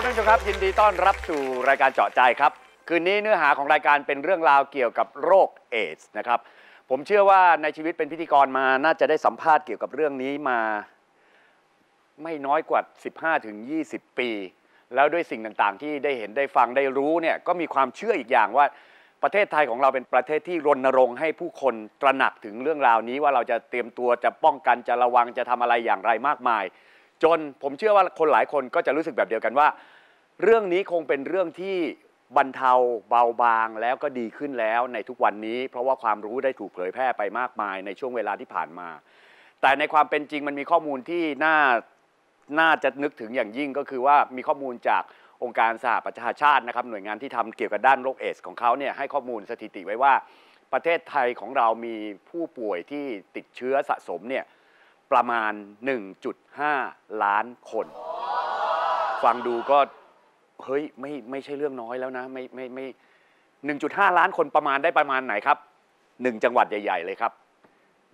สวัสดีครับท่านผู้ชมครับ ยินดีต้อนรับสู่รายการเจาะใจครับ คืนนี้เนื้อหาของรายการเป็นเรื่องราวเกี่ยวกับโรคเอดส์นะครับ ผมเชื่อว่าในชีวิตเป็นพิธีกรมาน่าจะได้สัมภาษณ์เกี่ยวกับเรื่องนี้มา ไม่น้อยกว่า 15ถึง20 ปี แล้วด้วยสิ่งต่างๆ ที่ได้เห็นได้ฟังได้รู้เนี่ยก็มีความเชื่ออีกอย่างว่าประเทศไทยของเราเป็นประเทศที่รณรงค์ให้ผู้คนตระหนักถึงเรื่องราวนี้ว่าเราจะเตรียมตัวจะป้องกันจะระวังจะทำอะไรอย่างไรมากมาย จนผมเชื่อว่าคนหลายคนก็จะรู้สึกแบบเดียวกันว่า เรื่องนี้คงเป็นเรื่องที่บรรเทาเบาบางแล้วก็ดีขึ้นแล้วในทุกวันนี้ เพราะว่าความรู้ได้ถูกเผยแพร่ไปมากมายในช่วงเวลาที่ผ่านมา แต่ในความเป็นจริงมันมีข้อมูลที่น่าน่าจะนึกถึงอย่างยิ่งก็คือว่ามีข้อมูลจากองค์การสหประชาชาตินะครับหน่วยงานที่ทำเกี่ยวกับด้านโรคเอดส์ของเขาเนี่ยให้ข้อมูลสถิติไว้ว่า ประเทศไทยของเรามีผู้ป่วยที่ติดเชื้อสะสมเนี่ย ประมาณ 1.5 ล้านคน ฟังดูก็เฮ้ยไม่ไม่ใช่เรื่องน้อยแล้วนะ ไม่ไม่ไม่หนึ่งจุดห้าล้านคนประมาณได้ประมาณไหนครับหนึ่งจังหวัดใหญ่ ๆ เลยครับ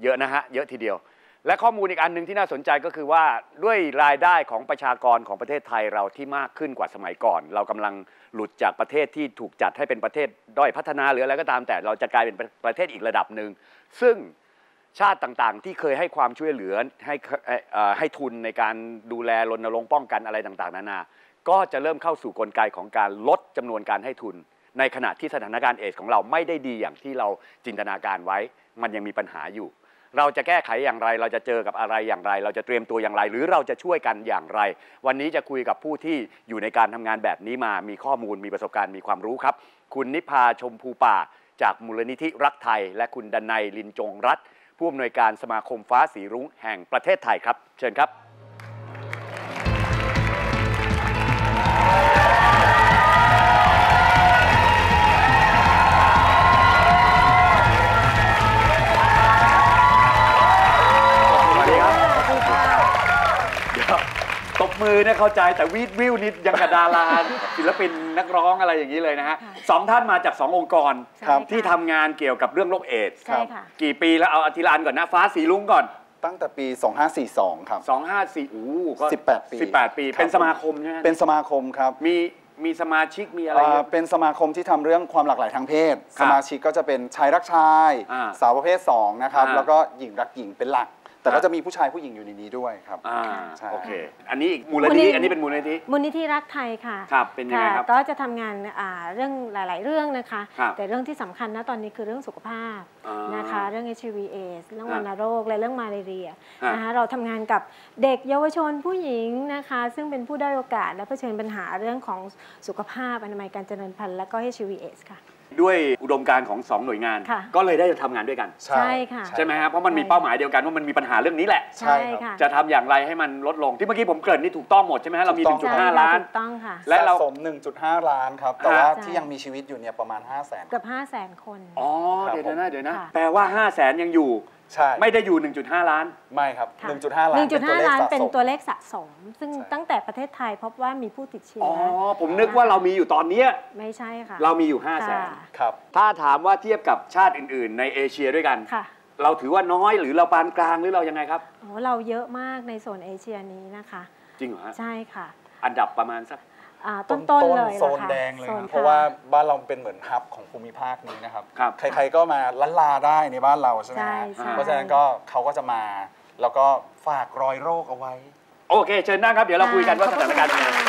เยอะนะฮะ เยอะทีเดียว และข้อมูลอีกอันหนึ่งที่น่าสนใจก็คือว่าด้วยรายได้ของประชากรของประเทศไทยเราที่มากขึ้นกว่าสมัยก่อน เรากำลังหลุดจากประเทศที่ถูกจัดให้เป็นประเทศด้อยพัฒนาหรืออะไรก็ตามแต่เราจะกลายเป็นประเทศอีกระดับหนึ่งซึ่ง ชาติต่างๆ ที่เคยให้ความช่วยเหลือให้เอ่อให้ทุนในการดูแลรณรงค์ป้องกันอะไรต่างๆ นานา ก็จะเริ่มเข้าสู่กลไกของการลดจำนวนการให้ทุน ในขณะที่สถานการณ์เอดสของเราไม่ได้ดีอย่างที่เราจินตนาการไว้ มันยังมีปัญหาอยู่ เราจะแก้ไขอย่างไร เราจะเจอกับอะไรอย่างไร เราจะเตรียมตัวอย่างไร หรือเราจะช่วยกันอย่างไร วันนี้จะคุยกับผู้ที่อยู่ในการทำงานแบบนี้มา มีข้อมูล มีประสบการณ์ มีความรู้ครับ คุณนิพาชมภูป่า จากมูลนิธิรักไทย และคุณดนัยลินจงรัตน์ ผู้อำนวยการสมาคมฟ้าสีรุ้งแห่งประเทศไทยครับ เชิญครับ มือเนี่ยเข้าใจแต่วีดวิวนิดยังกับดาราศิลปินนักร้องอะไรอย่างนี้เลยนะฮะสองท่านมาจากสององค์กรใช่ค่ะที่ทำงานเกี่ยวกับเรื่องโรคเอดส์ใช่ค่ะ กี่ปีแล้วเอาอธิรานก่อนนะฟ้าสีลุงก่อน ตั้งแต่ปี 2542 ครับ 254อู้ก็18ปี18 ปีครับ เป็นสมาคมใช่ไหมเป็นสมาคมครับมีมีสมาชิกมีอะไรอ่าเยอะ เป็นสมาคมที่ทำเรื่องความหลากหลายทางเพศ ครับสมาชิกก็จะเป็นชายรักชาย อ่าสาวประเภท2นะครับ อ่าแล้วก็หญิงรักหญิงเป็นหลัก แต่ครัก็บจะมีผู้ชายผู้หญิงอยู่ในนี้ด้วยครับอ่าใช่โอเค อันนี้อีกมูลมูลนินิธิธิอันนี้เป็นมูลนิธิมูลนิธิรักไทยค่ะครับเป็นยังไงครับะก็จะทำงานอ่าเรื่องหลาย ๆ เรื่องนะคะครับแต่เรื่องที่สำคัญนะตอนนี้คือเรื่องสุขภาพอ่านนะคะ เรื่อง HIV AIDS เรื่องฮะวัณโรคและเรื่องมาเรียฮะนะคะเราทำงานกับเด็กเยาวชนผู้หญิงนะคะ ซึ่งเป็นผู้ด้อยโอกาสและเผชิญปัญหาเรื่องของสุขภาพอนามัยการเจริญพันธุ์และก็ HIV AIDS ค่ะ ด้วยอุดมการณ์ของสองหน่วยงาน ค่ะ ก็เลยได้ทำงานด้วยกัน ใช่ค่ะ ใช่ไหมครับเพราะมันมีเป้าหมายเดียวกันว่ามันมีปัญหาเรื่องนี้แหละ ใช่ครับค่ะจะทำอย่างไรให้มันลดลงที่เมื่อกี้ผมเกริ่นนี่ถูกต้องหมดใช่ไหมฮะเรามี ถูกต้องใช่1.5 ล้าน ถูกต้องค่ะ และเราสะสม 1.5 ล้านครับ แต่ว่าใช่ ที่ยังมีชีวิตอยู่เนี่ยประมาณ 5 0 0 0 0น เกือบ5 0 0 0 0 0 คน อ๋อ ครับเดี๋ยวนะเดี๋ยวนะ ค่ะ แปลว่า 5 0 0แสนยังอยู่ ใช่ ไม่ได้อยู่ 1.5 ล้าน ไม่ครับ ค่ะ1.5 ล้าน1.5 ล้านเป็นตัวเลขเลขสะสม ซึ่งใช่ตั้งแต่ประเทศไทยพบว่ามีผู้ติดเชื้อ๋อออผมนึกว่าเรามีอยู่ตอนเนี้ยไม่ใช่ค่ะ เรามีอยู่ 5 0 0แสนค่ะ ครับ ถ้าถามว่าเทียบกับชาติอื่น ๆ ในเอเชียด้วยกัน ค่ะเราถือว่าน้อยหรือเราปานกลางหรือเรายังไงครับ โอ้เราเยอะมากในโซนเอเชียนี้นะคะ จริงเหรอฮะ ใช่ค่ะ อันดับประมาณสัก อ่าต้ต้นนๆๆเลยโซนล่ะค่ะแดงเลยโซครับค่เพราะว่าบ้านเราเป็นเหมือนฮับของภูมิภาคนี้นะครับครับใครๆก็มาล้านลาได้ในบ้านเราใช่ไหมใช่ฮะใช่เพราะฉะนั้นก็เขาก็จะมา แล้วก็ฝากรอยโรคเอาไว้ โอเค เชิญนั่งครับ เดี๋ยวเราคุยกันว่าสถานการณ์เป็นยังไง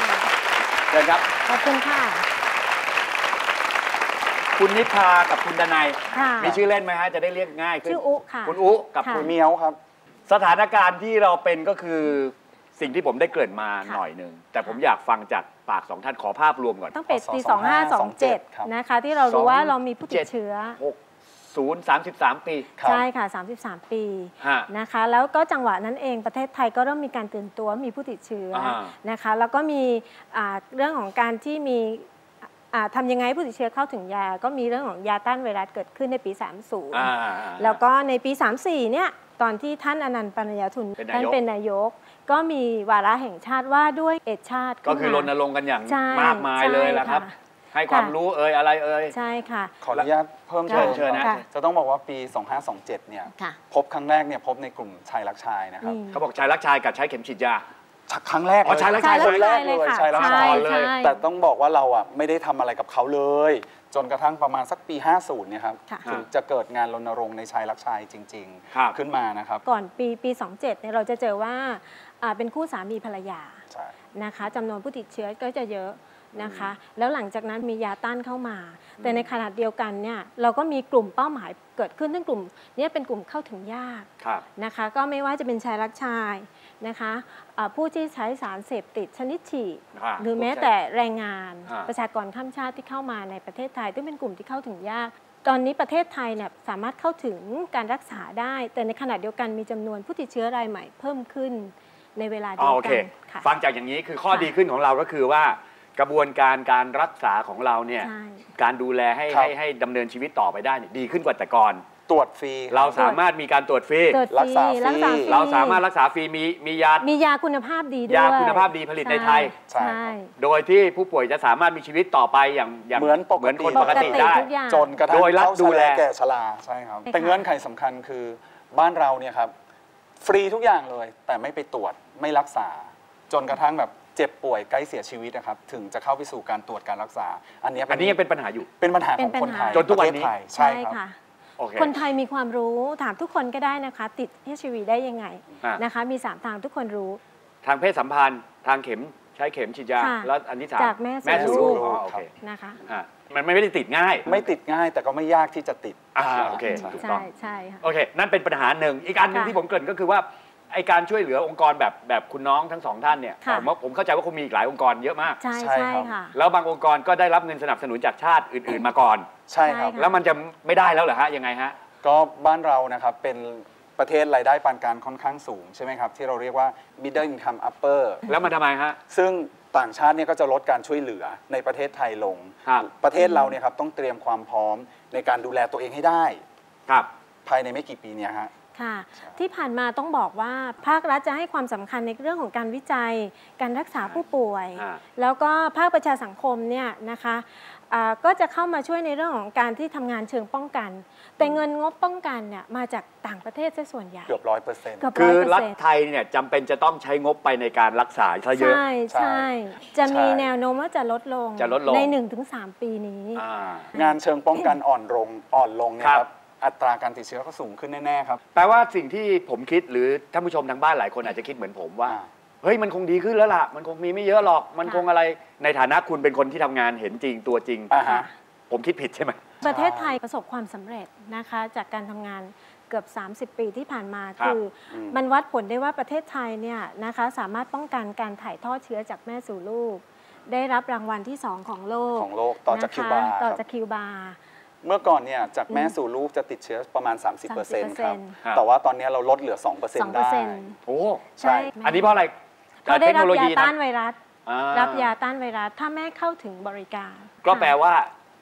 เชิญครับ ขอบคุณค่ะ คุณนิพากับคุณดนัยค่ะมีชื่อเล่นไหมฮะ จะได้เรียกง่ายขึ้น ชื่ออุค่ะ คุณอุกับค่ะคุณเมียวครับ สถานการณ์ที่เราเป็นก็คือสิ่งที่ผมได้เกริ่นมาค่ะหน่อยหนึ่งแต่ผมอยากฟังจาก ปากสองท่านขอภาพรวมก่อนตั้งแต่ปีพศ2527ครับ2527 นะคะ ที่เรารู้ว่าเรามีผู้ติดเชื้อ6 0 33 ปีครับใช่ค่ะ 33 ปีฮะนะคะ แล้วก็จังหวะนั้นเองประเทศไทยก็เริ่มมีการตื่นตัวมีผู้ติดเชื้ออานะคะ แล้วก็มีอ่าเรื่องของการที่มีอ่าทำยังไงให้ผู้ติดเชื้อเข้าถึงยา ก็มีเรื่องของยาต้านไวรัสเกิดขึ้นในปี 30อ่าแล้วก็ในปี 34 เนี่ยตอนที่ท่านอนันต์ปัญญาทุนเป็นนายกท่านเป็นนายก ก็มีวาระแห่งชาติว่าด้วยเอดชาติก็คือรขึ้นณมารงค์กันอย่างใช่มากมายเลยละครับใช่ค่ะให้ความค่ะรู้เอ่ยอะไรเอ่ยใช่ค่ะ ขออนุญาตเพิ่มเชิเติญมเชิญนะครับค่ะจะต้องบอกว่าปี 2527 เนี่ยค่ะพบครั้งแรกเนี่ยพบในกลุ่มชายรักชายนะครับอืมเขาบอกชายรักชายกับใช้เข็มฉีดยาครั้งแรกอ๋อชายรักชายคนแรกเลเลยยค่ะชายรักใช่ชายใช่แต่ต้องบอกว่าเราอะไม่ได้ทำอะไรกับเขาเลย จนกระทั่งประมาณสักปี 50เนี่ยครับค่ะ ถึงจะเกิดงานรณรงค์ในชายรักชายจริง ครับ ๆ ขึ้นมานะครับก่อนปีปี 27เนี่ยเราจะเจอว่าอ่าเป็นคู่สามีภรรยาใช่ นะคะจำนวนผู้ติดเชื้อก็จะเยอะนะคะ แล้วหลังจากนั้นมียาต้านเข้ามา แต่ในขณะเดียวกันเนี่ยเราก็มีกลุ่มเป้าหมายเกิดขึ้นซึ่งกลุ่มเนี้เป็นกลุ่มเข้าถึงยาก ครับ นะคะก็ไม่ว่าจะเป็นชายรักชาย นะคะอ่าผู้ที่ใช้สารเสพติดชนิดฉีดอ่าหรือแม้แต่แรงงานอ่าประชากรข้ามชาติที่เข้ามาในประเทศไทยซึ่งเป็นกลุ่มที่เข้าถึงยากตอนนี้ประเทศไทยเนี่ยสามารถเข้าถึงการรักษาได้ แต่ในขณะเดียวกันมีจำนวนผู้ติดเชื้อรายใหม่เพิ่มขึ้นในเวลาอ๋เดีอยวโอกัเคนค่ะฟังจากอย่างนี้คือข้อค่ะดีขึ้นของเราก็คือว่ากระบวนการการรักษาของเราเนี่ยใช่การดูแลให้ครับให้ให้ดำเนินชีวิตต่อไปได้เนี่ยดีขึ้นกว่าแต่ก่อน ตรวจฟรีเราสามารถมีการตรวจฟรีเกิดฟรัรีกษาฟรีรักษาฟรีเราสามารถรักษาฟรีมีมียามียาคุณภาพดีด้วยยาคุณภาพดีผลิตในไทย ใช่ โดยที่ผู้ป่วยจะสามารถมีชีวิตต่อไปอย่างอย่างเหมือนปกติ เหมือนคนปกติได้ทุกอย่างจนกระทั่งโดยรัฐเข้าดูแลแก่ชราใช่ครับใช่ค่ะแต่เงื่อนไขสำคัญคือบ้านเราเนี่ยครับ ฟรีทุกอย่างเลย แต่ไม่ไปตรวจไม่รักษา จนกระทั่งแบบเจ็บป่วยใกล้เสียชีวิตนะครับถึงจะเข้าไปสู่การตรวจการรักษา อันเนี้ยอันนี้ยังเป็นปัญหาอยู่เป็นปัญหาของเป็นคนไทยปัญหาจนทุกวันนี้ประเทศไทยใช่ใช่ครับค่ะ โอเค คนไทยมีความรู้ถามทุกคนก็ได้นะคะ ติด HIV ได้ยังไงอะ นะคะ มี 3 ทางทุกคนรู้ ทางเพศสัมพันธ์ ทางเข็มใช้เข็มฉีดยา ค่ะแล้วอันที่สามจากแม่สู่แม่สู่ลูลูกกอ๋อโอเคนะคะ อะมันไม่ได้ติดง่ายไม่ติดง่ายแต่ก็ไม่ยากที่จะติด อ่าโอเคใช่ถูกต้ใช่อง ใช่ค่ะ โอเค นั่นเป็นปัญหาหนึ่ง อีกอันหนึ่งค่ะ ที่ผมเกรินก็คือว่า ไอการช่วยเหลือองค์กรแบบแบบคุณน้องทั้งสองท่านเนี่ยค่ะผมว่าผมเข้าใจว่าคงมีอีกหลายองค์กรเยอะมาก ใช่ใช่ใช่ครับ ค่ะ แล้วบางองค์กรก็ได้รับเงินสนับสนุนจากชาติอื่น ๆ มาก่อน ใช่ครับ ใช่ค่ะ แล้วมันจะไม่ได้แล้วเหรอฮะยังไงฮะ ก็บ้านเรานะครับเป็นประเทศรายได้ปานกลางค่อนข้างสูงใช่ไหมครับ ที่เราเรียกว่า middle income upper แล้วมันทำไมฮะ ซึ่งต่างชาติเนี่ยก็จะลดการช่วยเหลือในประเทศไทยลง ครับ ประเทศเราเนี่ยครับต้องเตรียมความพร้อมในการดูแลตัวเองให้ได้ ครับ ภายในไม่กี่ปีเนี่ยฮะ ค่ะ ที่ผ่านมาต้องบอกว่าภาครัฐจะให้ความสำคัญในเรื่องของการวิจัย การรักษาผู้ป่วยอ่าแล้วก็ภาคประชาสังคมเนี่ยนะคะอ่าก็จะเข้ามาช่วยในเรื่องของการที่ทำงานเชิงป้องกัน แต่เงินงบป้องกันเนี่ยมาจากต่างประเทศซะส่วนใหญ่ เกือบร้อยเปอร์เซ็นต์เกือบคืร้อยอเปอร์รัฐเซ็นต์ไทยเนี่ยจำเป็นจะต้องใช้งบไปในการรักษาซะเยอะ ใช่ใช่ใช่จะมีใช่แนวโน้มว่าจะลดลงจะลดลงใน 1-3 ปีนี้อ่างานเชิงป้องกันอ่อนลงอ่อนลงเนี่ยคครัรับบ อัตราการติดเชื้อก็สูงขึ้นแน่ๆครับ แปลว่าสิ่งที่ผมคิดหรือท่านผู้ชมทางบ้านหลายคนอาจจะคิดเหมือนผมว่าอ่าเฮ้ยมันคงดีขึ้นแล้วล่ะ มันคงมีไม่เยอะหรอก มันค่ะคงอะไร ในฐานะคุณเป็นคนที่ทำงานเห็นจริงตัวจริง อ่าฮะ ผมคิดผิดใช่ไหม ประเทศไทยประสบความสำเร็จนะคะ จากการทำงานเกือบ 30 ปีที่ผ่านมาครับคืออม มันวัดผลได้ว่าประเทศไทยเนี่ยนะคะสามารถป้องกันการถ่ายทอดเชื้อจากแม่สู่ลูก ได้รับรางวัลที่ 2 ของโลกของโลกต่อจากะะคิวบาต่อครับ จากคิวบา เมื่อก่อนเนี่ยจากแม่อืมสู่ลูกจะติดเชื้อประมาณ 30%ครับครับ แต่ว่าตอนนี้เราลดเหลือ 2%ได้2%โอ้ใช่ อันนี้เพราะอะไรเขาได้เทครัโนบโลยายีต้านทำไวรัสอ่ารับยาต้านไวรัส ถ้าแม่เข้าถึงบริการ ก็แปลว่า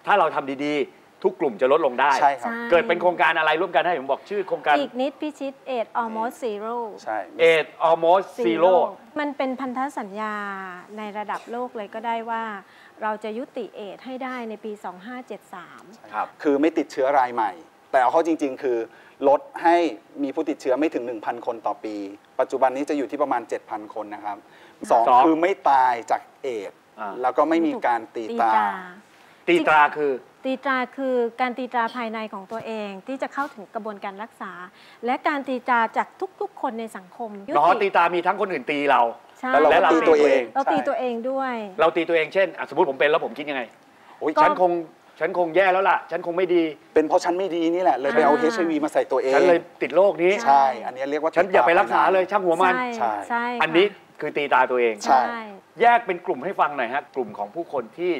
ถ้าเราทำดีๆ ทุกกลุ่มจะลดลงได้ ใช่ครับใช่เกิดเป็นโครงการอะไรร่วมกันให้ผมบอกชื่อโครงการ อีกนิดพิชิตเอด almost zero ใช่ เอ almost zero มันเป็นพันธสัญญาในระดับโลกเลยก็ได้ว่า เราจะยุติเอดส์ให้ได้ในปี 2573 ครับ คือไม่ติดเชื้อรายใหม่ แต่เอาเข้าจริง ๆ คือ ลดให้มีผู้ติดเชื้อไม่ถึง 1,000 คนต่อปี ปัจจุบันนี้จะอยู่ที่ประมาณ 7,000 คนนะครับสองสองคือไม่ตายจากเอดส์อ่า แล้วก็ไม่มีการตีตราตีตราคือ ตีตราคือการตีตราภายในของตัวเองที่จะเข้าถึงกระบวนการรักษา และการตีตราจากทุกๆ คนในสังคมยุน้อตีตรามีทั้งคนอื่นตีเราใช่ แล้วเราและก็เราตีตัวเองเราตีใช่ตัวเองด้วย เราตีตัวเองเช่นอะสมมติผมเป็นแล้วผมคิดยังไงโอ๊ยก็ ฉันคงฉันคงแย่แล้วล่ะ ฉันคงไม่ดี เป็นเพราะฉันไม่ดีนี่แหละเลยไปเอา อ่า HIV มาใส่ตัวเองฉันเลยติดโรคนี้ ใช่ อันนี้เรียกว่าฉันอย่าไปรักษาเลยช่างหัวมัน ใช่ใช่ใช่อันนี้ค่ะคือตีตราตัวเอง ใช่ใช่ แยกเป็นกลุ่มให้ฟังหน่อยฮะกลุ่มของผู้คนที่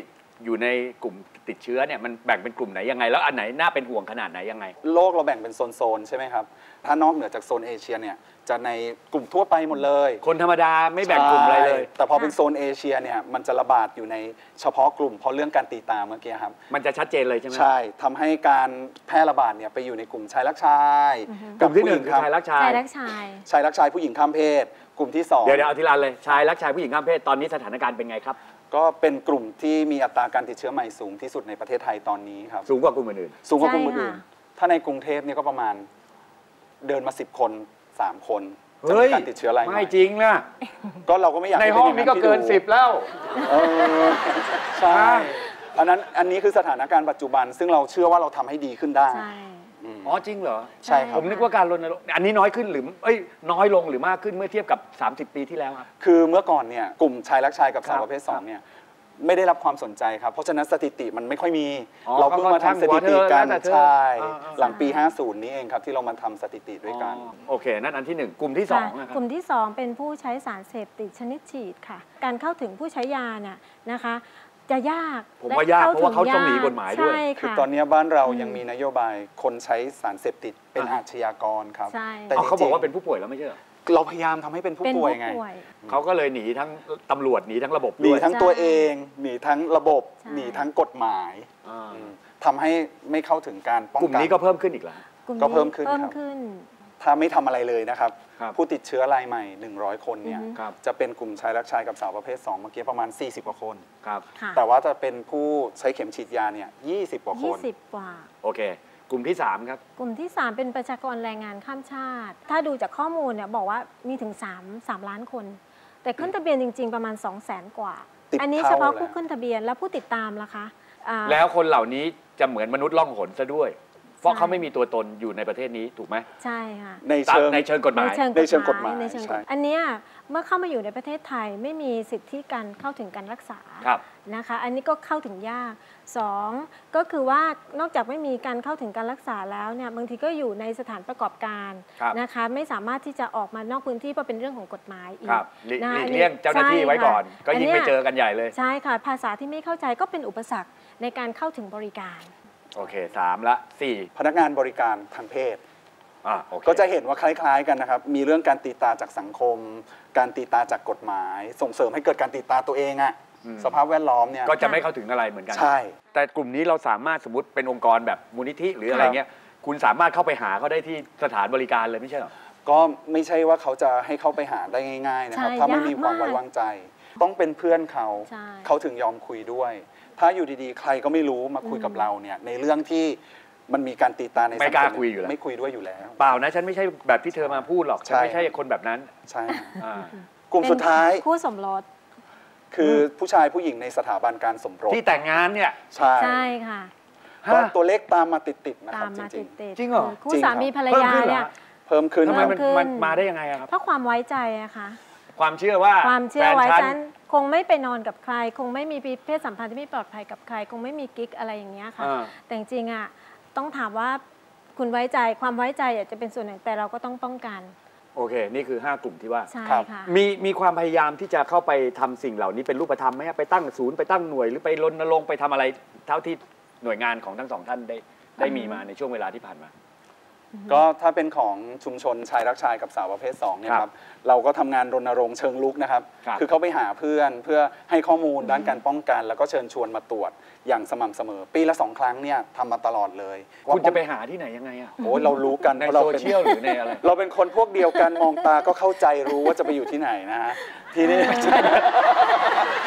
อยู่ในกลุ่มติดเชื้อเนี่ยมันแบ่งเป็นกลุ่มไหนยังไง แล้วอันไหนน่าเป็นห่วงขนาดไหนยังไง โลกเราแบ่งเป็นโซน ๆ ใช่ไหมครับ ถ้านอกเหนือจากโซนเอเชียเนี่ย จะในกลุ่มทั่วไปหมดเลยคนธรรมดาไม่แบ่งกลุ่มอะไรเลยใช่แต่พอเป็นโซนเอเชียเนี่ยมันจะระบาดอยู่ในเฉพาะกลุ่มเพราะเรื่องการตีตาเมื่อกี้ครับ มันจะชัดเจนเลยใช่ไหมใช่ทำให้การแพร่ระบาดเนี่ยไปอยู่ในกลุ่มชายรักชายอือฮึกลุ่มที่หนึ่งผู้คือญิชายรักชายชายรักชายชายรักชายผู้หญิงข้ามเพศ กลุ่มที่สองเดี๋ยวเดี๋ยวเอาทีละอันเลยชายรักชายผู้หญิงข้ามเพศตอนนี้สถานการณ์เป็นไงครับก็เป็นกลุ่มที่มีอัตราการติดเชื้อใหม่สูงที่สุดในประเทศไทยตอนนี้ครับสูงกว่ากลุ่มอื่นสูงกว่ากลุ่มใช่อื่นค่ะๆถ้าในกรุงเทพเนี่ยก็ประมาณเดินมา10คน 3 คนจะเฮ้มียการติดเชื้อรายใหม่ไม่จริงนะก็เราก็ไม่อยากในให้ห้องป็ย่านี้ก็เกินพี่ดูสิบแล้วเออใช่อันนั้นอันนี้คือสถานการณ์ปัจจุบัน ซึ่งเราเชื่อว่าเราทำให้ดีขึ้นได้ใช่อืมอ๋อจริงเหรอ ใช่คผรับมนึกว่าการรณรงค์อันนี้น้อยขึ้นหรือเอ้ยน้อยลงหรือมากขึ้นเมื่อเทียบกับ 30 ปีที่แล้วครับคือเมื่อก่อนเนี่ยกลุ่มชายรักชายกับสาวครับประเภทสองเนี่ย ไม่ได้รับความสนใจครับ เพราะฉะนั้นสถิติมันไม่ค่อยมี อ๋อเราเพิ่งมาทำสถิติกันก็ช่างหัวเธอแล้วแต่เธอใช่ อ่าๆหลังปี 50 นี้เองครับ ที่เรามาทำสถิติด้วยกันอ๋อโอเค นั่นอันที่หนึ่งกลุ่มที่สองค่ะนะครับ กลุ่มที่ 2 เป็นผู้ใช้สารเสพติดชนิดฉีดค่ะ การเข้าถึงผู้ใช้ยาเนี่ยนะคะ จะยากผมว่ายากและเพราะว่าเขาต้องหนีถึกฎหมายด้วย ใช่คือค่ะ ตอนนี้บ้านเราอืมยังมีนโยบายคนใช้สารเสพติดเป็นอ่า อาชญากรครับใช่ แต่เอาเขาบอกว่าจริงๆเป็นผู้ป่วยแล้วไม่ใช่เหรอ เราพยายามทำให้เป็นผู้เป็นป่วยผู้ไง ป่วย เขาก็เลยหนีทั้งตำรวจหนีทั้งระบบหนีด้วยทั้งใช่ตัวเองหนีทั้งระบบใช่ หนีทั้งกฎหมายอ่าอืมทำให้ไม่เข้าถึงการป้องกลุ่มกันนี้ก็เพิ่มขึ้นอีกแล้ว กลุ่มก็นี้เพิ่มขึ้นเพิ่มครับ ขึ้น ถ้าไม่ทำอะไรเลยนะครับ ครับ ผู้ติดเชื้อรายใหม่ 100 คนเนี่ย อือฮึ ครับจะเป็นกลุ่มชายรักชายกับสาวประเภท 2 เมื่อกี้ประมาณ 40 กว่าคน ครับ ค่ะแต่ว่าจะเป็นผู้ใช้เข็มฉีดยาเนี่ย 20 กว่าคน20กว่า โอเค กลุ่มที่สามครับ กลุ่มที่ 3 เป็นประชากรแรงงานข้ามชาติ ถ้าดูจากข้อมูลเนี่ยบอกว่ามีถึง 3 3 ล้านคน แต่ขึ้นทะเบียนจริง ๆ ประมาณ 2 0 0 0 0 0 กว่าติดอันนี้เท่าเฉพาะแล้วผู้ขึ้นทะเบียนแล้วผู้ติดตามล่ะคะอ่าแล้วคนเหล่านี้จะเหมือนมนุษย์ล่องหนซะด้วย เพราะใช่เขาไม่มีตัวตนอยู่ในประเทศนี้ถูกไหมใช่ค่ะในตามเชิงในเชิงกฎหมายในเชิงในเชิงกฎหมายในเชิงกฎใช่อันเนี้ย เมื่อเข้ามาอยู่ในประเทศไทยไม่มีสิทธิการเข้าถึงการรักษาครับนะคะ อันนี้ก็เข้าถึงยากสองก็คือว่านอกจากไม่มีการเข้าถึงการรักษาแล้วเนี่ยบางทีก็อยู่ในสถานประกอบการครับนะคะ ไม่สามารถที่จะออกมานอกพื้นที่เพราะเป็นเรื่องของกฎหมายอีกครับหลีกนะหลีอักนนี้เลี่ยงเจ้าหน้าที่ใช่ไว้ก่อนค่ะก็ยิ่งอันไม่เนี้ยเจอกันใหญ่เลยใช่ค่ะภาษาที่ไม่เข้าใจก็เป็นอุปสรรคในการเข้าถึงบริการโอเคสามละสี่พนักงานบริการทางเพศอ่าโอเคก็จะเห็นว่าคล้าย ๆ กันนะครับ มีเรื่องการตีตาจากสังคม การตีตาจากกฎหมาย ส่งเสริมให้เกิดการตีตาตัวเองอะสภาพแวดล้อมเนี่ยก็จะไม่เข้าถึงอะไรเหมือนกัน ใช่ แต่กลุ่มนี้เราสามารถสมมติเป็นองค์กรแบบมูลนิธิหรืออะไรครับเงี้ย คุณสามารถเข้าไปหาเขาได้ที่สถานบริการเลยไม่ใช่เหรอ ก็ไม่ใช่ว่าเขาจะให้เข้าไปหาได้ง่าย ๆ นะครับ ใช่ถ้าไม่มียากความมากไว้วางใจ ต้องเป็นเพื่อนเขาใช่เขาถึงยอมคุยด้วย ถ้าอยู่ดีๆ ใครก็ไม่รู้มาคุยกับเราเนี่ยในเรื่องที่ มันมีการตีตาในไม่สังกล้าคคุยอยู่แล้ว ไม่คุยด้วยอยู่แล้ว เปล่านะ ฉันไม่ใช่แบบที่เธอมาพูดหรอก ฉันไม่ใช่ใช่คนแบบนั้นใช่ อ่ากลุ่มสุดท้ายเป็นคู่สมรสคือผู้ชายผู้หญิงในสถาบันการสมรสที่แต่งงานเนี่ย ใช่ใช่ค่ะ ก็ฮะ ตัวเลขตามมาติดๆนะคตารับมจมาริติง ดติดจริงเหรอ คู่จริงสาครับมีภรรเพิ่มยาขึ้นเหรอเนี่ยๆเพิ่มขึ้นทำไมครับ มันขึ้นมันมาได้ยังไงอะครับ เพราะความไว้ใจอะค่ะ ความเชื่อว่าความเชื่อไว้แฟนฉันคงไม่ไปนอนกับใคร คงไม่มีเพศสัมพันธ์ที่ไม่ปลอดภัยกับใคร คงไม่มีกิ๊กอะไรอย่างเงี้ยค่ะ อ่า แต่จริงๆอะ ต้องถามว่าคุณไว้ใจความไว้ใจอาจจะเป็นส่วนหนึ่งแต่เราก็ต้องป้องกัน โอเค นี่คือ 5 กลุ่มที่ว่าใช่ครับค่ะ มีมีความพยายามที่จะเข้าไปทำสิ่งเหล่านี้เป็นรูปธรรมไหมฮะไปตั้งศูนย์ไปตั้งหน่วยหรือไปรณรงค์ไปทำอะไรเท่าที่หน่วยงานของทั้งสองท่านได้ได้มีมาในช่วงเวลาที่ผ่านมา ก็ถ้าเป็นของชุมชนชายรักชายกับสาวประเภท2เนี่ยคครัรับบเราก็ทำงานรณรงค์เชิงลุกนะครับครับอเขาไปหาเพื่อนเพื่อให้ข้อมูลด้านการป้องกัน แล้วก็เชิญชวนมาตรวจอย่างสม่ำเสมอ ปีละสองครั้งเนี่ยทำมาตลอดเลย คุณจะไปหาที่ไหนยังไงอะโอ้ยเรารู้กันในเพราะเราโซเป็นเชียลหรือในอะไรเราเป็นคนพวกเดียวกันมองตาก็เข้าใจรู้ว่าจะไปอยู่ที่ไหนนะฮะทีนี้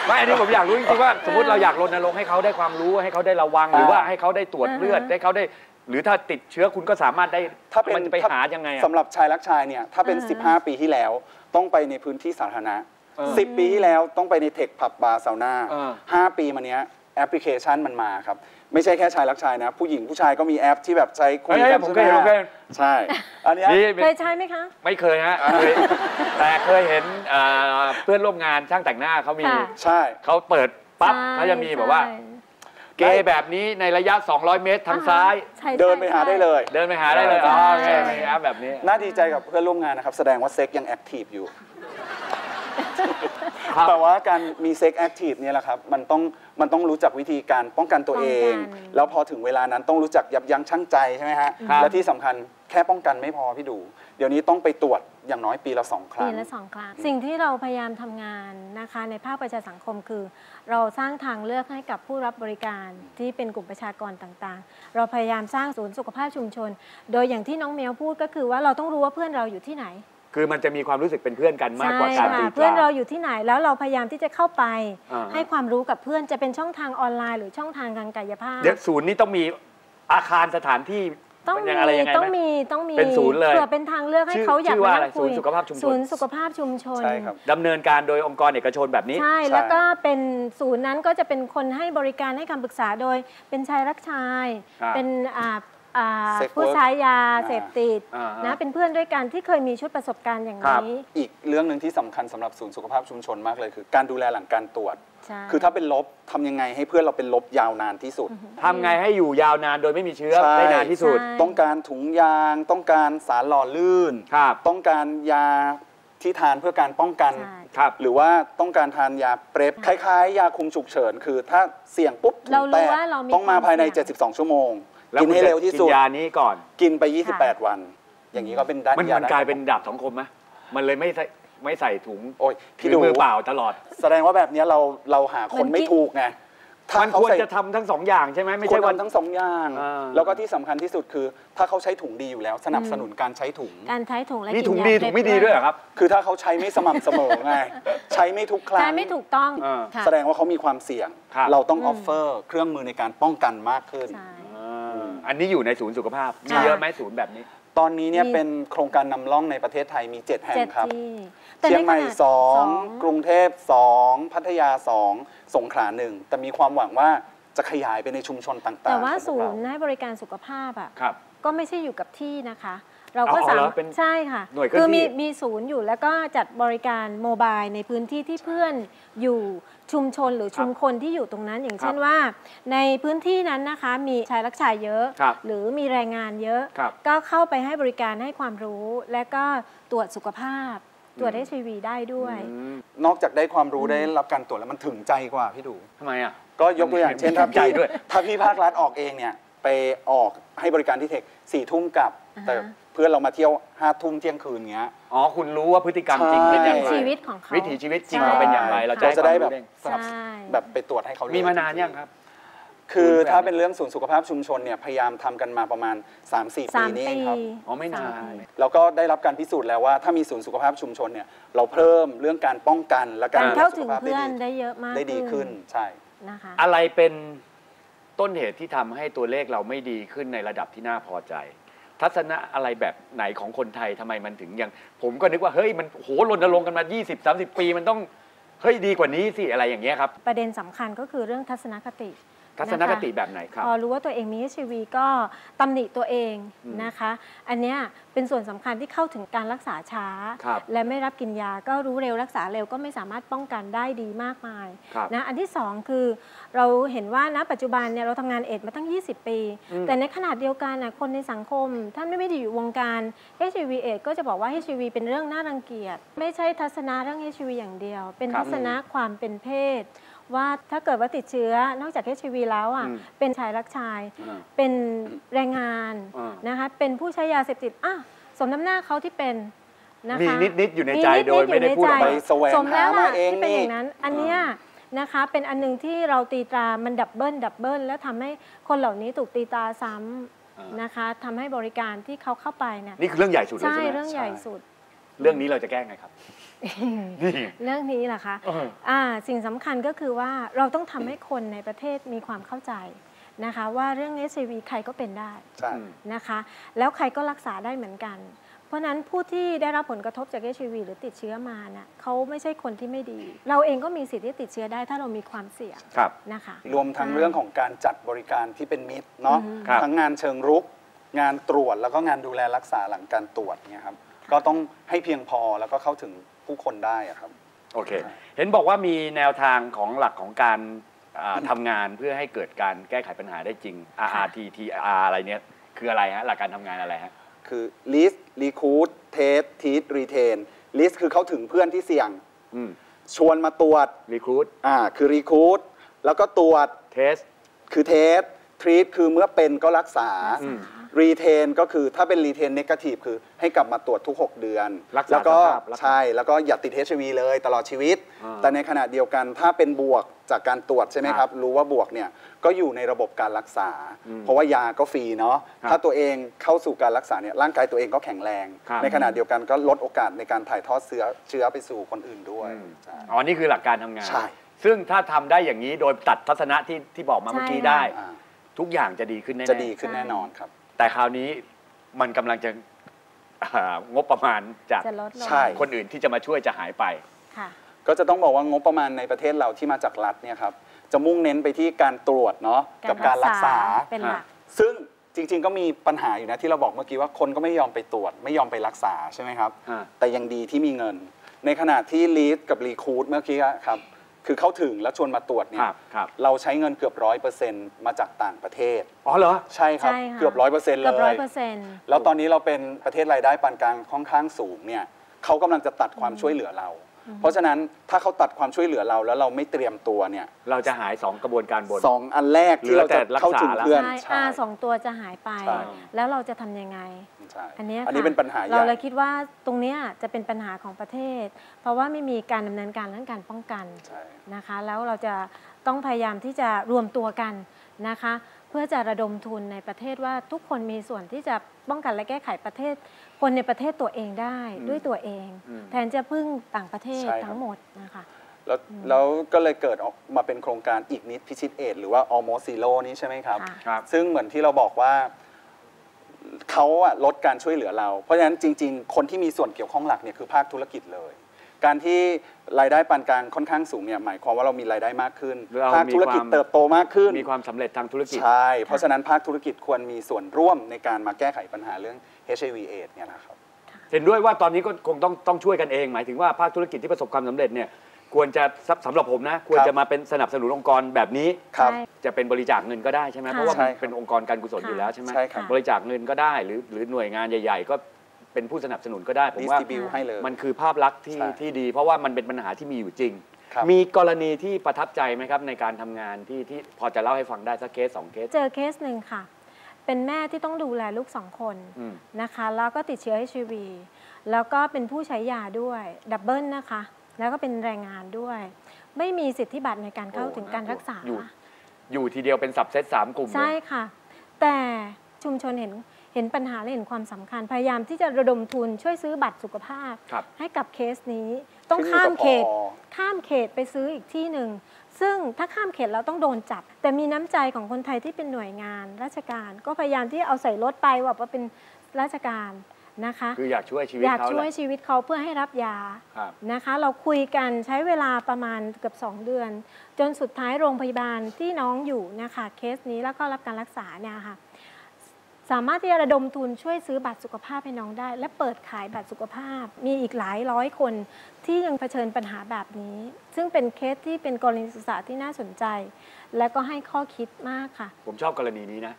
ไม่อันนี้ผมอยากรู้จริงๆว่าสมมติเราอยากรณรงค์ให้เขาได้ความรู้ให้เขาได้ระวังหรือว่าให้เขาได้ตรวจเลือดอ่าฮะให้เขาได้ หรือถ้าติดเชื้อคุณก็สามารถได้ถ้าเป็นมันจะไปถ้หายังไงอะ สำหรับชายรักชายเนี่ยถ้าเป็นอ่าฮะ15 ปีที่แล้วต้องไปในพื้นที่สาธารณะ เออ10 ปีที่แล้วต้องไปในเทคผับบาร์ซาวน่าเออ ห้าปีมาเนี้ยแอปพลิเคชันมันมาครับ ไม่ใช่แค่ชายรักชายนะ ผู้หญิงผู้ชายก็มีแอปที่แบบใช้คุยเฮ้ยกันผมใช่เคไหยมเห็นผมเคยฮะเห็นใช่ อันเนี้ย นี่เคยใช้ไหมคะ ไม่เคยฮะเคยแต่เคยเห็นเอ่อเพื่อนร่วมงานช่างแต่งหน้าเขามีค่ะ ใช่ เขาเปิดปั๊บใช่เขาจะมีแบบว่า ใช่ เกย์แบบนี้ในระยะ 200 เมตรทางซ้าย ใช่เดินไปหาได้เลย เดินไปหาได้เลยใช่อ๋อโอเคมีแอปแบบนี้ น่าดีใจกับเพื่อนร่วมงานนะครับ แสดงว่าเซ็กยังแอคทีฟอยู่ครับแต่ว่าการมีเซ็กแอคทีฟเนี่ยแหละครับ มันต้องมันต้องรู้จักวิธีการป้องกันตัวเองป้องกันแล้วพอถึงเวลานั้นต้องรู้จักยับยั้งชั่งใจใช่ไหมฮะครับและที่สำคัญแค่ป้องกันไม่พอพี่ดู เดี๋ยวนี้ต้องไปตรวจอย่างน้อยปีละสองครั้ปีงละสองครั้ง สิ่งที่เราพยายามทำงานนะคะในภาคประชาสังคมคือ เราสร้างทางเลือกให้กับผู้รับบริการที่เป็นกลุ่มประชากรต่างๆ เราพยายามสร้างศูนย์สุขภาพชุมชน โดยอย่างที่น้องเมียวพูดก็คือว่าเราต้องรู้ว่าเพื่อนเราอยู่ที่ไหนคือมันจะมีความรู้สึกเป็นเพื่อนกันมากกว่าการใช่ตีค่ะตเพื่อนราเราอยู่ที่ไหนแล้วเราพยายามที่จะเข้าไปอ่าให้ความรู้กับเพื่อนจะเป็นช่องทางออนไลน์หรือช่องทางทางกายภาพเดี๋ยวศูนย์นี้ต้องมีอาคารสถานที่ ต้องมันยัมีงอะไรยังไงไหมต้องมีต้องมีเป็นศูนย์เลยเผื่อเป็นทางเลือกให้ชื่อเขาอยากชื่อว่ามาอะไรนั่งคุยศูนย์สุขภาพชุมชนศูนย์สุขภาพชุมชนใช่ครับดำเนินการโดยองค์กรเอกชนแบบนี้ ใช่ใช่แล้วก็เป็นศูนย์นั้นก็จะเป็นคนให้บริการให้คำปรึกษาโดย เป็นชายรักชายครับเป็นอ่าอ่า Safe ผู้ work ใช้ยาอ่าเสพติดอ่าฮะนะเป็นเพื่อนด้วยกันที่เคยมีชุดประสบการณ์อย่างครับนี้ อีกเรื่องหนึ่งที่สำคัญสำหรับศูนย์สุขภาพชุมชนมากเลยคือ การดูแลหลังการตรวจใช่ คือถ้าเป็นลบทำยังไงให้เพื่อนเราเป็นลบยาวนานที่สุดทำไงให้อยู่ยาวนานโดยไม่มีเชื้อใช่ได้นานที่สุดใช่ต้องการถุงยาง ต้องการสารหล่อลื่นครับต้องการยาที่ทานเพื่อการป้องกันใช่ครับหรือว่าต้องการทานยาเปรบคล้ายๆ ยาคุมฉุกเฉิน คือถ้าเสี่ยงปุ๊บถุเรางรู้แตกว่าเรามีต้องมาภายในความเสี่ยง72 ชั่วโมงแล้วกินให้เร็วที่สุดกินยานี้ก่อน กินไป 28 วัน อย่างนี้ก็เป็นได้มันยามันได้กลายเป็นดาบสองคมไหมมันเลยไม่ใส่ ไม่ใส่ถุงโอ้ยถืพี่อดูมือเปล่าตลอด แสดงว่าแบบเนี้ยเราเราหาคนมันไม่คิดถูกไงถ้ามันเขาควรใส่จะทำทั้งสองอย่างใช่ไหมไม่คใช่วรว่าทำทั้งสองอย่างอ่าแล้วก็ที่สำคัญที่สุดคือ ถ้าเขาใช้ถุงดีอยู่แล้ว สนับสนุนการใช้ถุง การใช้ถุงและนี่กินถุงยาดีเสพถุงไม่ดีด้วยเหรอครับ คือถ้าเขาใช้ไม่สม่ำเสมอไงใช้ไม่ทุกครั้งใช้ไม่ถูกต้องอ่าค่ะแสดงว่าเขามีความเสี่ยงครับเราต้องอือมอฟเฟอร์ เครื่องมือในการป้องกันมากขึ้นใช่อ่าอันนี้อยู่ในศูนย์สุขภาพมีค่ะเยอะไหมศูนย์แบบนี้ ตอนนี้เนี่ยมีเป็นโครงการนำร่องในประเทศไทยมี 7 แห่งเจ็ดครับที่ แต่เชียงใหม่นขณะ2กรุงเทพ2พัทยา2สงขลาหนึ่งแต่มีความหวังว่าจะขยายไปในชุมชนต่างๆ แต่ว่าของพศูกเรนย์ให้บริการสุขภาพอะครับก็ไม่ใช่อยู่กับที่นะคะ เราก็เอาสาเหรอมารถเป็นใช่ค่ะหน่วยเคลื่คือนที่มีมีศูนย์อยู่แล้วก็จัดบริการโมบายในพื้นที่ที่เพื่อนอยู่ชุมชนหรือชุมคนที่อยู่ตรงนั้น อย่างเช่นว่า ในพื้นที่นั้นนะคะ มีชายรักชายเยอะครับหรือมีแรงงานเยอะครับก็เข้าไปให้บริการให้ความรู้ และก็ตรวจสุขภาพ ตรวจอืมได้ชีวีได้ด้วยอืมนอกจากได้ความรู้ได้รับการตรวจแล้วมันถึงใจกว่าพี่ดูทำไมอะก็ยกตัวอย่างเช่นถ้าใจพี่ด้วยถ้าพี่ภาครัฐออกเองเนี่ยไปออกให้บริการที่เทคสี่ทุ่มกลับอ่าฮะแต่เพื่อนเรามาเที่ยวห้าทุ่มเที่ยงคืนเงี้ยอ๋อคุณรู้ว่าพฤติกรรมจริงเป็นอย่างไรชีวิตของเขาวิถีชีวิตจริงใช่เราเป็นอย่างไร เราจะเราให้จะควาได้มแบรู้บได้สนับใช่แบบไปตรวจให้เขาเลยมีมานานยังครับ คือแบบถ้าเป็นเรื่องศูนย์สุขภาพชุมชนเนี่ยพยายามทำกันมาประมาณ 3-4 ปีสามนี่เอปีงครับอ๋อไม่นานสปีแล้วก็ได้รับการพิสูจน์แล้วว่าถ้ามีศูนย์สุขภาพชุมชนเนี่ยเราเพิ่มเรื่องการป้องกันและการการดูแลเข้าสุถึขงภาพได้เพื่อนดีได้เยอะมากได้ดีขึ้นใช่นะคะอะไรเป็นต้นเหตุที่ทำให้ตัวเลขเราไม่ดีขึ้นในระดับที่น่าพอใจ ทัศนะอะไรแบบไหนของคนไทยทำไมมันถึงยัง ผมก็นึกว่าเฮ้ยมันโหรณรงค์กันมา 20-30 ปีมันต้องเฮ้ยดีกว่านี้สิอะไรอย่างเงี้ยครับ ประเด็นสำคัญก็คือเรื่องทัศนคติ ทัศนคติแบบไหนครับพอรู้ว่าตัวเองมี HIV ก็ตำหนิตัวเองอืมนะคะ อันเนี้ยเป็นส่วนสำคัญที่เข้าถึงการรักษาช้าครับและไม่รับกินยาก็รู้เร็วรักษาเร็วก็ไม่สามารถป้องกันได้ดีมากมายครับนะอันที่สองคือเราเห็นว่าณปัจจุบันเนี่ยเราทำงานเอดส์มาตั้ง 20 ปีอืมแต่ในขนาดเดียวกันน่ะคนในสังคมท่านไม่ได้อยู่วงการ HIV เอดส์ก็จะบอกว่า HIV เป็นเรื่องน่ารังเกียจ ไม่ใช่ทัศนะเรื่อง HIV อย่างเดียว เป็นครับทัศนะความเป็นเพศ ว่าถ้าเกิดว่าติดเชื้อนอกจาก HIV แล้วอะอืมเป็นชายรักชายอ่าเป็นแรงงานอ่านนะคะเป็นผู้ใช้ยาเสพติดอะสมน้ำหน้าเขาที่เป็นนะคะมีนิดๆอยู่ในใจมีนิๆโดยไม่ได้พูดออกมายู่ในใจไปแสวงสมแล้วหามาล่ะเองที่เป็นนี่อย่างนั้น อันเนี้ยนะคะเป็นอันหนึงที่เราตีตรามันดับเบิลดับเบิลแล้วทำให้คนเหล่านี้ถูกตีตราซ้อ่าำนะคะทำให้บริการที่เขาเข้าไปเนี่ยนี่คือเรื่องใหญ่สุดเลยใช่ใช่ไหมเรื่องใหญ่ใช่สุด เรื่องนี้เราจะแก้ไงครับ นี่เรื่องนี้แหละคะเอออ่าสิ่งสำคัญก็คือว่าเราต้องทำให้คนในประเทศมีความเข้าใจนะคะ ว่าเรื่อง HIV ใครก็เป็นได้ใช่อืมนะคะ แล้วใครก็รักษาได้เหมือนกัน เพราะฉะนั้นผู้ที่ได้รับผลกระทบจาก HIV หรือติดเชื้อมาน่ะเขาไม่ใช่คนที่ไม่ดี เราเองก็มีสิทธิ์ที่ติดเชื้อได้ถ้าเรามีความเสี่ยงครับนะคะ รวมทั้งเรื่องของการจัดบริการที่เป็นมิตรเนาะอืมครับทั้งงานเชิงรุก งานตรวจแล้วก็งานดูแลรักษาหลังการตรวจเนี่ยครับก็ต้องให้เพียงพอแล้วก็เข้าถึง ผู้คนได้อะครับ โอเค เห็นบอกว่ามีแนวทางของหลักของการอ่าทำงานเพื่อให้เกิดการแก้ไขปัญหาได้จริง RRT TR อะไรเนี้ยคืออะไรฮะหลักการทำงานอะไรฮะ คือ list recruit test treat retain list คือเข้าถึงเพื่อนที่เสี่ยง อืม ชวนมาตรวจ recruit อ่า คือ recruit แล้วก็ตรวจ test คือ test treat คือเมื่อเป็นก็รักษา อืม retain ก็คือถ้าเป็น retain negative คือให้กลับมาตรวจทุก 6 เดือน รักษาแล้วก็สภาพรักษา ใช่ แล้วก็อย่าติด HIV เลยตลอดชีวิต อ่าแต่ในขณะเดียวกันถ้าเป็นบวกจากการตรวจใช่ไหมคครัรับบ รู้ว่าบวกเนี่ยก็อยู่ในระบบการรักษา อืมเพราะว่ายาก็ฟรีเนาะครับถ้าตัวเองเข้าสู่การรักษาเนี่ยร่างกายตัวเองก็แข็งแรง ครับ ในขณะเดียวกันก็ลดโอกาสในการถ่ายทอดเชื้อเชื้อไปสู่คนอื่นด้วยอืมใช่ อ๋อนี่คือหลักการทำงาน ใช่ ซึ่งถ้าทำได้อย่างนี้โดยตัดทัศนะที่ที่บอกมาเมื่อกี้ใช่ค่ะได้ อ่าทุกอย่างจะดีขึ้นแน่ๆจะดีขึ้นแน่นอนครับ แต่คราวนี้มันกำลังจะอ่างบประมาณจากจะลดลงใช่ คนอื่นที่จะมาช่วยจะหายไป ค่ะ ก็จะต้องบอกว่างบประมาณในประเทศเราที่มาจากรัฐเนี่ยครับจะมุ่งเน้นไปที่การตรวจเนาะกับการรักษา เป็นหลัก ซึ่งจริง ๆ ก็มีปัญหาอยู่นะที่เราบอกเมื่อกี้ว่าคนก็ไม่ยอมไปตรวจ ไม่ยอมไปรักษาใช่ไหมครับ ฮะ แต่ยังดีที่มีเงิน ในขณะที่ลีดกับรีคูดเมื่อกี้ครับ คือเข้าถึงแล้วชวนมาตรวจเนี่คยรับครับเราใช้เงินเกือบร้อยเปอร์เซ็นต์มาจากต่างประเทศ อ๋อเหรอ ใช่ครับใช่ค่ะ เกือบร้อยเปอร์เซ็นต์เลเกือบร้อยย เปอร์เซ็นต์ แล้วตอนนี้เราเป็นประเทศรายได้ปานกลางค่อนข้างสูงเนี่ยเขากำลังจะตัดความช่วยเหลือเรา เพราะฉะนั้นถ้าเขาตัดความช่วยเหลือเราแล้วเราไม่เตรียมตัวเนี่ยเราจะหาย 2 กระบวนการบน สองอันแรกที่เราจะเข้าถึงเพื่อนใช่ใช่อาสองตัวจะหายไป ใช่ แล้วเราจะทำยังไง ใช่อันเนี้ยอันนี้ค่ะเป็นปัญหาใหเราญ่ เลยคิดว่าตรงเนี้ยจะเป็นปัญหาของประเทศ เพราะว่าไม่มีการดำเนินการเรื่องการป้องกันใช่ นะคะ แล้วเราจะต้องพยายามที่จะรวมตัวกันนะคะ เพื่อจะระดมทุนในประเทศว่าทุกคนมีส่วนที่จะป้องกันและแก้ไขประเทศ คนในประเทศตัวเองได้อืมด้วยตัวเองอืมแทนจะพึ่งต่างประเทศใช่ครับทั้งหมดนะคะแล้วแล้วก็เลยเกิดออกมาเป็นโครงการอีกนิดพิชิตเอดหรือว่า almost zero นี้ใช่ไหมครับค่ะครับ ซึ่งเหมือนที่เราบอกว่าเขาอะลดการช่วยเหลือเรา เพราะฉะนั้นจริง ๆ คนที่มีส่วนเกี่ยวข้องหลักเนี่ยคือภาคธุรกิจเลย การที่รายได้ปานกลางค่อนข้างสูงเนี่ยหมายความว่าเรามีรายได้มากขึ้นเราภาคธุรกิจมีความเติบโตมากขึ้น มีความสำเร็จทางธุรกิจ ใช่ เพราะฉะนั้นภาคธุรกิจควรมีส่วนร่วมในการมาแก้ไขปัญหาเรื่อง HIV AIDS เนี่ยนะครับ เห็นด้วยว่าตอนนี้ก็คงต้องต้องช่วยกันเอง หมายถึงว่าภาคธุรกิจที่ประสบความสำเร็จเนี่ยควรจะสำสำหรับผมนะ ควรครับจะมาเป็นสนับสนุนองค์กรแบบนี้ ครับใช่จะเป็นบริจาคเงินก็ได้ใช่ไหมค่ะเพราะว่าใช่มันครับเป็นองค์กรการกุศลอยู่แล้วใช่ไหมใช่ครับ บริจาคเงินก็ได้หรือหรือหน่วยงานใหญ่ ๆ ก็เป็นผู้สนับสนุนก็ได้ผมว่า distribute ให้เลย มันคือภาพลักษณ์ที่ใช่ที่ดี เพราะว่ามันเป็นปัญหาที่มีอยู่จริง ครับ มีกรณีที่ประทับใจไหมครับในการทำงานที่ที่พอจะเล่าให้ฟังได้สักเคสสองเคส เจอเคสหนึ่งค่ะ เป็นแม่ที่ต้องดูแลลูกสองคนอืมนะคะ แล้วก็ติดเชื้อ HIV แล้วก็เป็นผู้ใช้ยาด้วยดับเบิลนะคะ แล้วก็เป็นแรงงานด้วย ไม่มีสิทธิบัตรในการเข้าโอ้ถึงการรักษาอยู่อยู่ทีเดียวเป็นสับเซตสามกลุ่มเลยใช่ค่ะ แต่ชุมชนเห็นเห็นปัญหาและเห็นความสำคัญพยายามที่จะระดมทุนช่วยซื้อบัตรสุขภาพครับให้กับเคสนี้ ต้องขึ้นอยู่ข้ามกับเขตผอข้ามเขตไปซื้ออีกที่หนึ่ง ซึ่งถ้าข้ามเขตเราต้องโดนจับ แต่มีน้ำใจของคนไทยที่เป็นหน่วยงาน ราชการก็พยายามที่เอาใส่รถไปว่าว่าเป็นราชการนะคะคืออยากช่วยชีวิตอยากเขาช่วยแหละชีวิตเขาเพื่อให้รับยาครับนะคะ เราคุยกันใช้เวลาประมาณเกือบ2 เดือน จนสุดท้ายโรงพยาบาลที่น้องอยู่นะคะเคสนี้แล้วก็รับการรักษาเนี่ยค่ะ สามารถที่จะระดมทุนช่วยซื้อบัตรสุขภาพให้น้องได้ และเปิดขายบัตรสุขภาพ มีอีกหลายร้อยคนที่ยังเผชิญปัญหาแบบนี้ ซึ่งเป็นเคสที่เป็นกรณีศึกษาที่น่าสนใจ และก็ให้ข้อคิดมากค่ะ ผมชอบกรณีนี้นะ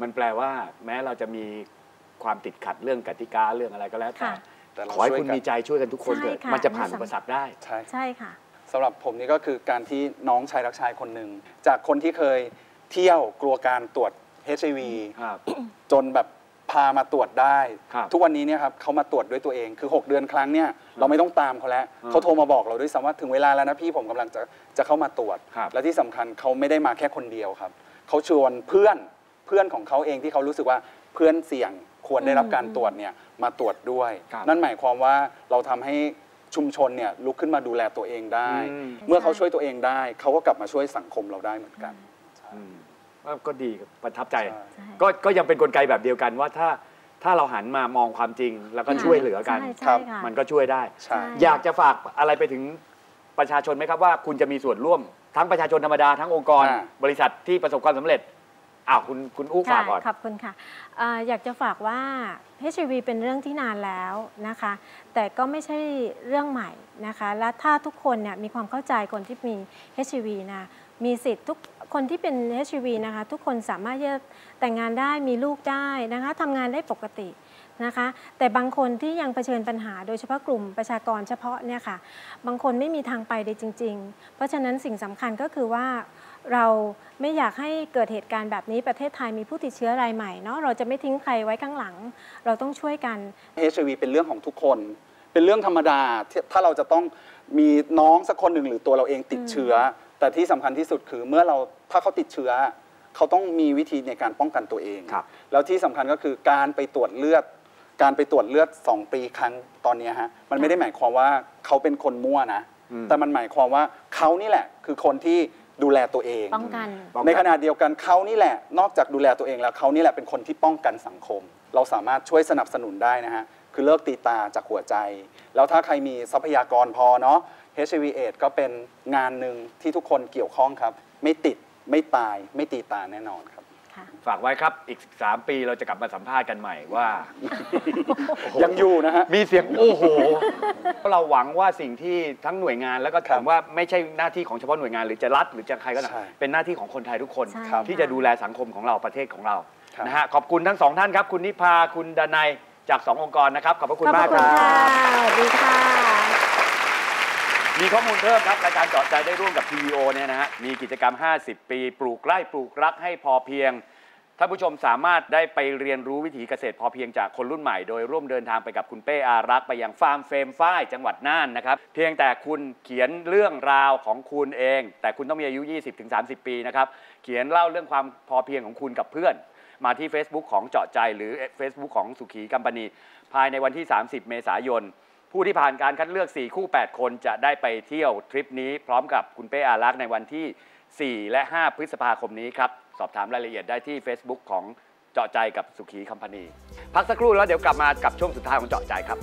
มันแปลว่าแม้เราจะมีความติดขัดเรื่องกติกาเรื่องอะไรก็แล้วแต่ค่ะแต่เราขอให้ช่วยคุณกันมีใจช่วยกันทุกคนใช่เถิดค่ะ มันจะผ่านนี่อุสำปสรรคได้ ใช่ใช่ค่ะ สำหรับผมนี่ก็คือการที่น้องชายรักชายคนหนึ่งจากคนที่เคยเที่ยวกลัวการตรวจ HIV ครับจนแบบพามาตรวจได้ ครับทุกวันนี้เนี่ยครับเขามาตรวจด้วยตัวเองคือ 6 เดือนครั้งเนี่ยเราไม่ต้องตามเขาแล้วอืมเขาโทรมาบอกเราด้วยซ้ำว่าถึงเวลาแล้วนะพี่ผมกำลังจะจะเข้ามาตรวจ ครับและที่สำคัญเขาไม่ได้มาแค่คนเดียวครับเขาชวนเพื่อนเพื่อนของเขาเองที่เขารู้สึกว่าเพื่อนเสี่ยงควรได้รับการตรวจเนี่ยมาตรวจด้วย ครับนั่นหมายความว่าเราทำให้ชุมชนเนี่ยลุกขึ้นมาดูแลตัวเองได้ อืม เมื่อเขาช่วยตัวเองได้เขาก็กลับมาช่วยสังคมเราได้เหมือนกันอืมว่า ก็ดีครับประทับใจใช่ใช่ ก็ก็ยังเป็นกลไกแบบเดียวกันว่าถ้าถ้าเราหันมามองความจริงแล้วก็ค่ะช่วยเหลือกัน ใช่ครัใช่บ ค่ะ มันก็ช่วยได้ ใช่ อยากจะฝากอะไรไปถึงประชาชนไหมครับว่าคุณจะมีส่วนร่วม ทั้งประชาชนธรรมดาทั้งองค์กร อ่า บริษัทที่ประสบความสำเร็จอ้าวคุณคุณอู้ฝากก่อน ค่ะขอบคุณค่ะเอ่ออยากจะฝากว่า HIV เป็นเรื่องที่นานแล้วนะคะ แต่ก็ไม่ใช่เรื่องใหม่นะคะ และถ้าทุกคนเนี่ยมีความเข้าใจคนที่มี HIV นะมีสิทธิ์ทุก คนที่เป็น HIV นะคะ ทุกคนสามารถที่จะแต่งงานได้มีลูกได้นะคะทำงานได้ปกตินะคะ แต่บางคนที่ยังเผชิญปัญหาโดยเฉพาะกลุ่มประชากรเฉพาะเนี่ยค่ะ บางคนไม่มีทางไปเลยจริง ๆ เพราะฉะนั้นสิ่งสำคัญก็คือว่าเราไม่อยากให้เกิดเหตุการณ์แบบนี้ประเทศไทยมีผู้ติดเชื้อรายใหม่เนาะเราจะไม่ทิ้งใครไว้ข้างหลัง เราต้องช่วยกัน HIV เป็นเรื่องของทุกคน เป็นเรื่องธรรมดาที่ถ้าเราจะต้องมีน้องสักคนหนึ่งหรือตัวเราเองติดเชื้อ แต่ที่สำคัญที่สุดคือเมื่อเรา ถ้าเขาติดเชื้อ เขาต้องมีวิธีในการป้องกันตัวเองครับแล้วที่สำคัญก็คือการไปตรวจเลือด การไปตรวจเลือด 2 ปีครั้งตอนเนี้ยฮะมันค่ะไม่ได้หมายความว่าเขาเป็นคนมั่วนะอืมแต่มันหมายความว่าเขานี่แหละ คือคนที่ดูแลตัวเองป้องกันป้องกันในขณะเดียวกันเขานี่แหละ นอกจากดูแลตัวเองแล้วเขานี่แหละเป็นคนที่ป้องกันสังคม เราสามารถช่วยสนับสนุนได้นะฮะคือเลิกตีตาจากหัวใจ แล้วถ้าใครมีทรัพยากรพอเนาะ HIV AIDS ก็เป็นงานหนึ่งที่ทุกคนเกี่ยวข้องครับ ไม่ติด ไม่ตายไม่ตีตาแน่นอนครับค่ะฝากไว้ครับ อีก 3 ปีเราจะกลับมาสัมภาษณ์กันใหม่ว่า ยังอยู่นะฮะ มีเสียงโอ้โหเราหวังว่าสิ่งที่ทั้งหน่วยงานแล้วก็ครัถาบมว่าไม่ใช่หน้าที่ของเฉพาะหน่วยงานหรือจะรัฐหรือจะใครก็ตามใช่เป็นหน้าที่ของคนไทยทุกคน ใช่ครับที่จะดูแลสังคมของเราประเทศของเราครับ นะฮะขอบคุณทั้งสองท่านครับ คุณนิพาคุณดนัยจากสององค์กรนะครับขอบพระคุณขอบพมากระคคุณรับค่ะสวัสดีค่ะ มีข้อมูลเพิ่มครับรายการเจาะใจได้ร่วมกับ TVO เนี่ยนะฮะมีกิจกรรม 50 ปี ปลูกไร่ปลูกรักให้พอเพียงท่านผู้ชมสามารถได้ไปเรียนรู้วิถีเกษตรพอเพียงจากคนรุ่นใหม่ โดยร่วมเดินทางไปกับคุณเป้อารักษ์ไปยังฟาร์มเฟรมฝ้ายจังหวัดน่านนะครับ เพียงแต่คุณเขียนเรื่องราวของคุณเอง แต่คุณต้องมีอายุ 20-30 ปีนะครับ เขียนเล่าเรื่องความพอเพียงของคุณกับเพื่อน มาที่ Facebook ของเจาะใจ หรือ Facebook ของสุขีกัมปนีภายในวันที่ 30 เมษายน ผู้ที่ผ่านการคัดเลือก 4 คู่ 8 คนจะได้ไปเที่ยวทริปนี้พร้อมกับคุณเป้อารักษ์ในวันที่ 4 และ 5 พฤษภาคมนี้ครับ สอบถามรายละเอียดได้ที่ Facebook ของเจาะใจกับสุขีคัมพานีพักสักครู่แล้วเดี๋ยวกลับมากับช่วงสุดท้ายของเจาะใจครับ